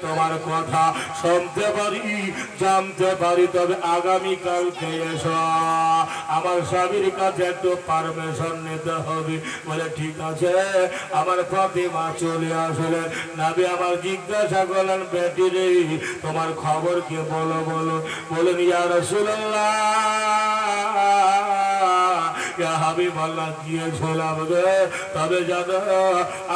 তোমার কথা শুনতে পারি, জানতে পারি, তবে আগামীকালকে এসো? আমার স্বামীর কাছে একটু পারমিশন নিতে হবে। বলে, ঠিক আছে। আমার প্রতিমা চলে আসলে নাবি আমার জিজ্ঞাসা করলেন, বেটি রে, তোমার খবর কে? বলো বলো। বলেন ইয়া রাসূলুল্লাহ। হাবি মাল্লা গিয়েছিলাম রে। তবে জানো,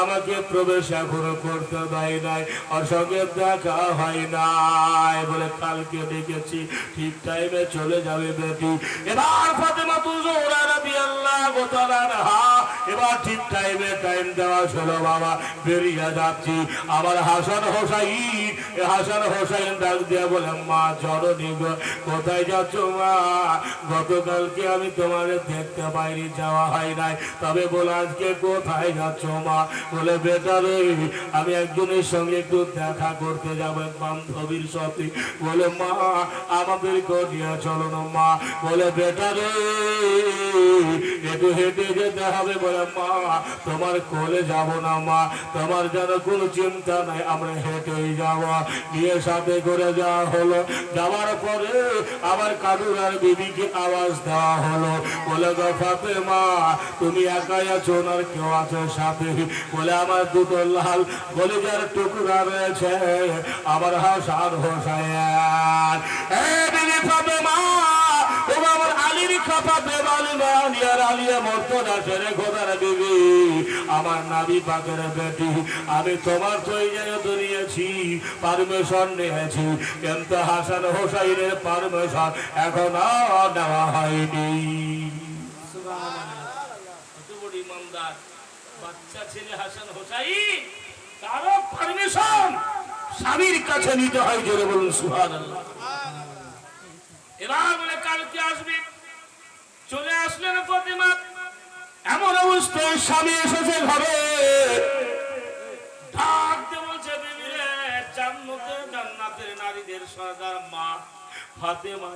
আমাকে প্রবেশ এখনও করতে দেয় নাই ওর সঙ্গে দেখা হয় নাই বলে কালকে দেখেছি ঠিক টাইমে চলে যাবে বেটি। এবার ফাতেমা তুজোরা রাদিয়াল্লাহু তাআলা আনহা এবার ঠিক টাইমে টাইম দেওয়া ছিল বাবা, বেরিয়ে যাচ্ছি। আবার হাসান হোসাইন হাসান হোসাইন ডাক দিয়ে বলে, মা, জননী কোথায় যাচ্ছ মা? গতকালকে আমি তোমার দেখতে পাইনি, যাওয়া হয় নাই। তবে বলে, আজকে কোথায় যাচ্ছ মা? বলে, বেটা রে, আমি একজনের সঙ্গে একটু দেখা করতে যাব বান্ধবীর সাথে। বলে, মা, আমাদের নিয়ে চলো না মা। বলে, বেটা রে, একটু হেঁটে যেতে হবে। বলে মা তোমার কোলে যাব না মা, তোমার যেন কোনো চিন্তা নাই, আমরা হেঁটেই যাব। নিয়ে সাথে করে যাওয়া হলো, যাওয়ার পরে আবার কাদুর আর বিবিকে আওয়াজ দেওয়া হলো। বলে, গো ফাতেমা, তুমি একাই আছো আর কেউ আছে সাথে? বলে, আমার দুটো লাল বলে যার টুকরা রয়েছে, আমার হাসান হোসাইন এ ও আলিয়া মর্তদা সেরে খোদার বিবি আমার নাবি পাকের বেটি আমি তোমার তৈরি তো নিয়েছি পারমিশন নিয়েছি। কিন্তু হাসান হোসাইনের পারমিশন এখন নেওয়া হয়নি। ইমানদার বাচ্চা ছেলে হাসান হোসাইন তারও পারমিশন স্বামীর কাছে নিতে হয় জোরে বলুন সুবহানাল্লাহ। এবার বলে কালকে আসবে চলে আসলেন প্রতিমা এমন অবস্থায় স্বামী এসেছে ঘরে। নারীদের মা ফাতেমা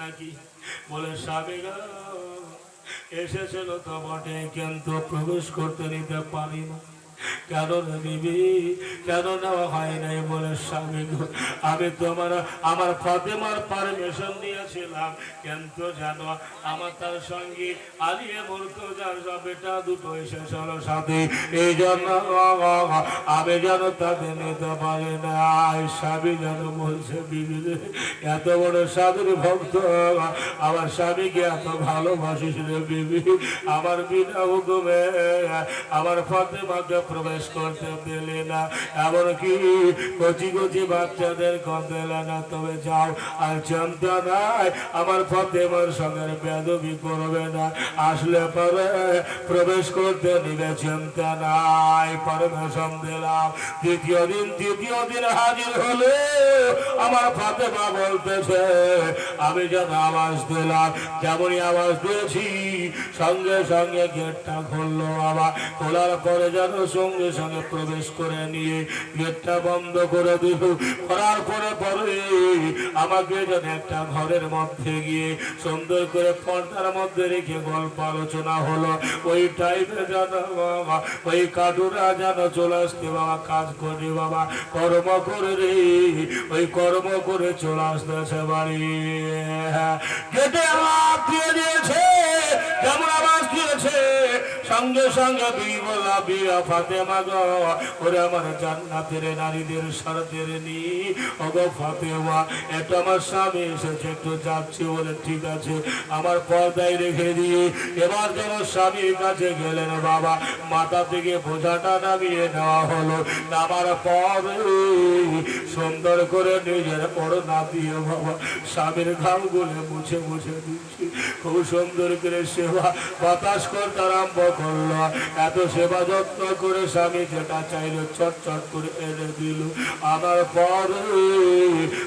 নাকি? বলে এসেছিল তো বটে, কিন্তু প্রবেশ করতে নিতে পারি না রে বিবি কেন নেওয়া হয় নাই বলে স্বামী আমি তোমার, আমার ফাতেমার পারমিশন দিয়েছিলাম কিন্তু জানো আমার তার সঙ্গে আলিয়ে বলতো যার বেটা দুটো এসেছিল সাথে। এই জন্য আমি যেন তাদের নিতে পারি না। স্বামী যেন বলছে, বিবি এত বড় স্বামীর ভক্ত, আমার স্বামীকে এত ভালোবাসিস রে বিবি। আমার বিনা হুকুমে, আমার ফাতেমাকে প্রবেশ করতে দিলে না। এমনকি কচি কচি বাচ্চাদের দিলে না, তবে যাও আর চিন্তা নাই, আমার ফাতেমার সঙ্গে বেদবি করবে না। আসলে পরে প্রবেশ করতে নিবে চিন্তা নাই, পারমিশন দিলাম। দ্বিতীয় দিন, তৃতীয় দিন হাজির হলে আমার ফাতেমা বলতেছে, আমি যেন আওয়াজ দিলাম। যেমনই আওয়াজ দিয়েছি, সঙ্গে সঙ্গে গেটটা খুললো আবার খোলার পরে যেন সঙ্গে সঙ্গে প্রবেশ করে নিয়ে গেটটা বন্ধ করে দিল। করার পরে পরে আমাকে যেন একটা ঘরের মধ্যে গিয়ে সুন্দর করে পর্দার মধ্যে রেখে গল্প আলোচনা হলো। ওই টাইমে যেন বাবা, ওই কাটুরা যেন চলে আসতে বাবা, কাজ করে বাবা, কর্ম করে রে, ওই কর্ম করে চলে আসতেছে বাড়ি। গেটে আওয়াজ দিয়ে দিয়েছে যেমন আওয়াজ দিয়েছে? সঙ্গে সঙ্গে বিবলা বিয়া ফাতেমা গো ওরে আমার জান্নাতের নারীদের শরতের নি। ওগো ফাতেমা এটা আমার স্বামী এসেছে, একটু যাচ্ছি বলে ঠিক আছে, আমার পর্দায় রেখে দিয়ে এবার যেন স্বামীর কাছে গেলেন বাবা, মাথা থেকে বোঝাটা নামিয়ে নেওয়া হলো। নামার পরে সুন্দর করে নিজের ওড়না দিয়ে বাবা, স্বামীর ঘাম গুলে মুছে মুছে দিচ্ছি। খুব সুন্দর করে সেবা বাতাস করতে আরম্ভ করল। এত সেবা যত্ন করে স্বামী যেটা চাইলো চট চট করে এনে দিল। আমার পরে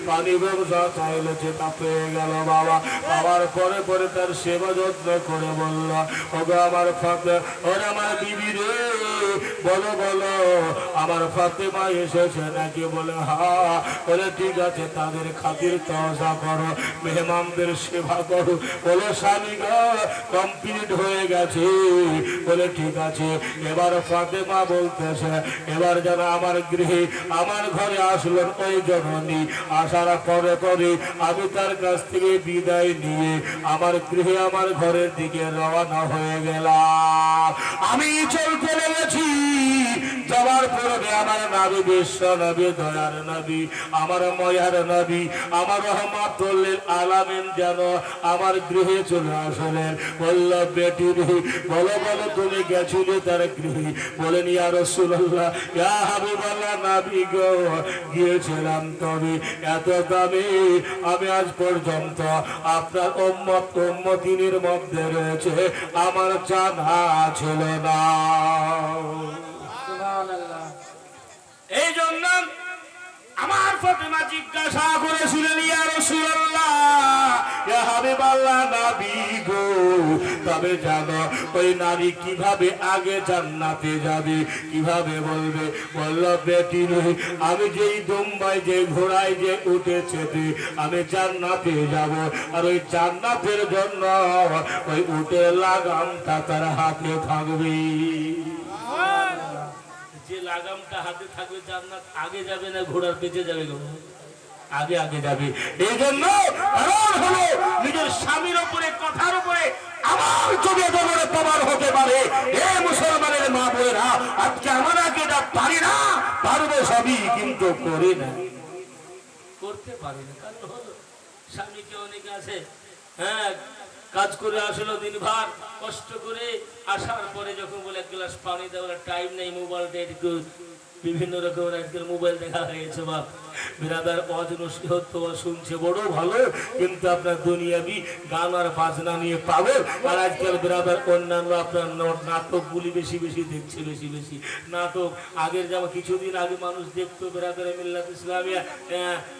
পানি ব্যবসা চাইলো, যেটা পেয়ে গেল বাবা। পাওয়ার পরে পরে তার সেবা যত্ন করে বলল, ওগো আমার ফাতে ওরে আমার বিবি রে বলো বলো, আমার ফাতেমা এসেছে নাকি? বলে, হা, বলে, ঠিক আছে, তাদের খাতির তহসা করো, মেহমানদের সেবা করো। বলে, স্বামী কমপ্লিট হয়ে গেছে। বলে, ঠিক আছে। এবার ফাতেমা বলতেছে, এবার যেন আমার গৃহে আমার ঘরে আসলেন ওই জননী, আসার পরে পরে আমি তার কাছ থেকে বিদায় নিয়ে আমার গৃহে আমার ঘরের দিকে রওনা হয়ে গেলাম। আমি চলতে লেগেছি যাওয়ার পূর্বে আমার নবী বিশ্ব নবী, দয়ার নবী, আমার ময়ার নবী, আমার রহমাতুল্লিল আলামিন যেন আমার গৃহে চলে আসলেন। বলল, বেটি রে, বলো বলো, তুমি গেছিলে তার গৃহে? বলেন, ইয়া রাসূলুল্লাহ, ইয়া হাবিবাল্লাহ নবী গো, গিয়েছিলাম তবে এত দামি, আমি আজ পর্যন্ত আপনার উম্মত, উম্মতিনের মধ্যে রয়েছে, আমার জানা ছিল না এই জন্য আমার ফাতেমা জিজ্ঞাসা করেছিলেন, ইয়া তবে জানো, ওই নারী কীভাবে আগে জান্নাতে যাবে? কীভাবে বলবে, বলল, বেটি রে আমি যেই দুম্বাই যে ঘোড়ায়, যে উঠেছে আমি জান্নাতে যাব। আর ওই জান্নাতের জন্য ওই উঠে লাগামটা তার হাতে থাকবে যে লাগামটা হাতে থাকবে জান্নাত আগে যাবে না ঘোড়ার পেছনে যাবে আগে আগে যাবে। এই জন্য হলো নিজের স্বামীর উপরে, কথার উপরে আমার প্রমাণ হতে পারে। এ মুসলমানের মা বোনেরা, আজকে আমার আগে যা পারি না, পারব সবই কিন্তু করি না। করতে পারি না, কারণ হলো স্বামীকে অনেকে আছে হ্যাঁ কাজ করে আসলো দিন ভার কষ্ট করে আসার পরে যখন বলে এক গ্লাস পানি দেওয়ার টাইম নেই মোবাইলটা একটু বিভিন্ন রকমের আজকাল মোবাইল দেখা হয়েছে বাপ বিরাদার অজনসিহত শুনছে, বড় ভালো, কিন্তু আপনার দুনিয়াবি গান আর বাজনা নিয়ে পাবে। আর আজকাল বিরাদার অন্যান্য আপনার নাটকগুলি বেশি বেশি দেখছে, বেশি বেশি। নাটক, আগের যেমন কিছুদিন আগে মানুষ দেখতো বেরাদার মিল্লাত ইসলামিয়া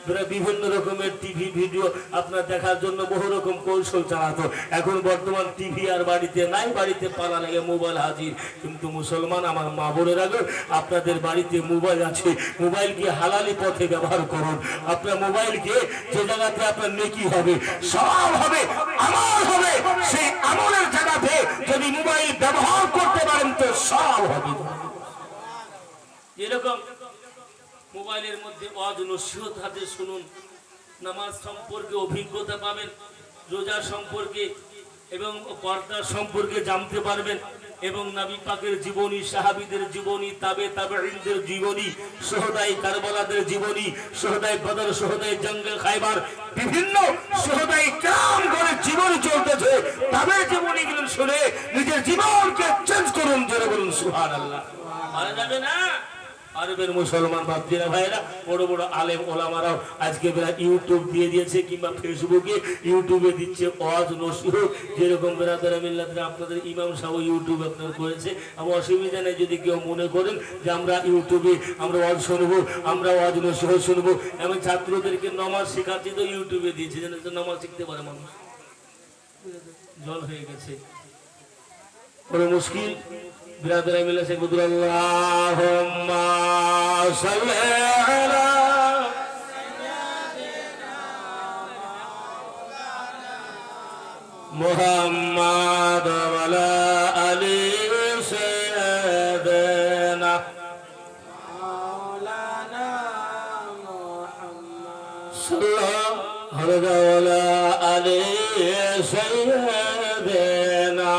বেরা- বিভিন্ন রকমের টিভি ভিডিও আপনার দেখার জন্য বহু রকম কৌশল চালাতো। এখন বর্তমান টিভি আর বাড়িতে নাই, বাড়িতে পালা লাগে মোবাইল হাজির। কিন্তু মুসলমান আমার মা বোনের আগে আপনাদের বাড়িতে মোবাইল আছে। মোবাইলকে হালালি পথে ব্যবহার করুন। আপনার মোবাইলকে যে জায়গাতে আপনার নেকি হবে, সব হবে, আমল হবে, সেই আমলের জায়গাতে যদি মোবাইল ব্যবহার করতে পারেন তো সব হবে। এরকম মোবাইলের মধ্যে অজ নসিহত হাতে শুনুন, নামাজ সম্পর্কে অভিজ্ঞতা পাবেন, রোজা সম্পর্কে এবং পর্দার সম্পর্কে জানতে পারবেন এবং নাবি পাকের জীবনী, সাহাবিদের জীবনী, তাবে তাবেঈনদের জীবনী, সোহদাই কারবালাদের জীবনী, সোহদাই বদর, সোহদাই জঙ্গল খাইবার বিভিন্ন সোহদাই কাম করে জীবন চলতেছে তাদের জীবনীগুলো শুনে নিজের জীবনকে চেঞ্জ করুন, জোরে বলুন, সুবহানাল্লাহ। পারা যাবে না? আরবের মুসলমান বাপজিরা ভাইরা বড় বড় আলেম ওলামারাও আজকে বেলা ইউটিউব দিয়ে দিয়েছে কিংবা ফেসবুকে ইউটিউবে দিচ্ছে অজ নসিহ যেরকম বেরাদারা মিল্লাতরা আপনাদের ইমাম সাহ ইউটিউব আপনার করেছে। আমার অসুবিধা নেই যদি কেউ মনে করেন যে আমরা ইউটিউবে আমরা অজ শুনব, আমরা অজ নসিহ শুনব, এমন ছাত্রদেরকে নমাজ শেখাচ্ছি তো ইউটিউবে দিয়েছে, যেন নমাজ শিখতে পারে মানুষ। জল হয়ে গেছে। বড় মুশকিল। বিরাদরা মিলে সে বুদুর আল্লাহুম্মা সাল্লি আলা মুহাম্মাদ আলা সাইয়্যিদিনা সাল্লাল্লাহু আলা আলি সাইয়্যিদিনা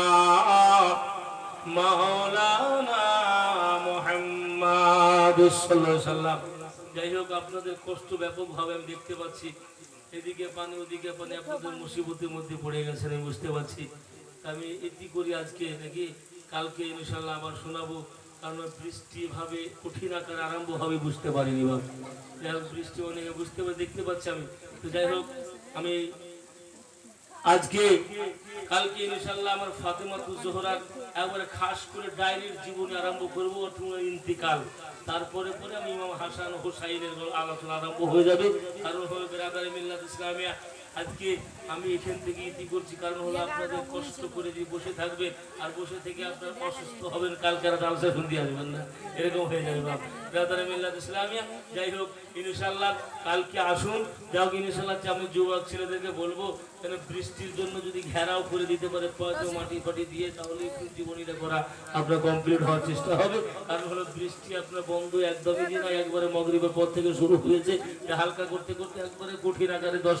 আমি এটি করি আজকে, নাকি কালকে ইনশাল্লাহ আবার শোনাবো, কারণ বৃষ্টি ভাবে, কঠিন আকার আরম্ভ হবে, বুঝতে পারিনি বাবা যাই হোক, বৃষ্টি অনেকে বুঝতে দেখতে পাচ্ছি আমি। তো যাই হোক, আমি আজকে কালকে ইনশাল্লাহ আমার ফাতেমা জোহরার একবারে খাস করে ডায়েরির জীবনে আরম্ভ করব ওর ইন্তিকাল। তারপরে পরে আমি ইমাম হাসান হোসাইনের আলোচনা আরম্ভ হয়ে যাবে। কারণ হলো বেরাদারি মিল্লাত ইসলামিয়া আজকে আমি এখান থেকে ইতি করছি কারণ হলো আপনাদের কষ্ট করে যে বসে থাকবেন আর বসে থেকে আপনার অসুস্থ হবেন কালকে আর আলসা শুনতে আসবেন না? এরকম হয়ে যাবে বাপ। ব্রাদার মিল্লাত ইসলামিয়া যাই হোক ইনশাল্লাহ কালকে আসুন। যাও ইনশাল্লাহ আমি যুবক ছেলেদেরকে বলব কেন বৃষ্টির জন্য যদি ঘেরাও করে দিতে পারে পয়তো মাটি ফাটি দিয়ে তাহলে একটু জীবনীটা করা আপনার কমপ্লিট হওয়ার চেষ্টা হবে। কারণ হলো বৃষ্টি আপনার বন্ধ একদমই যে নয় একবারে মগরিবের পর থেকে শুরু হয়েছে। হালকা করতে করতে একবারে কঠিন আকারে দশ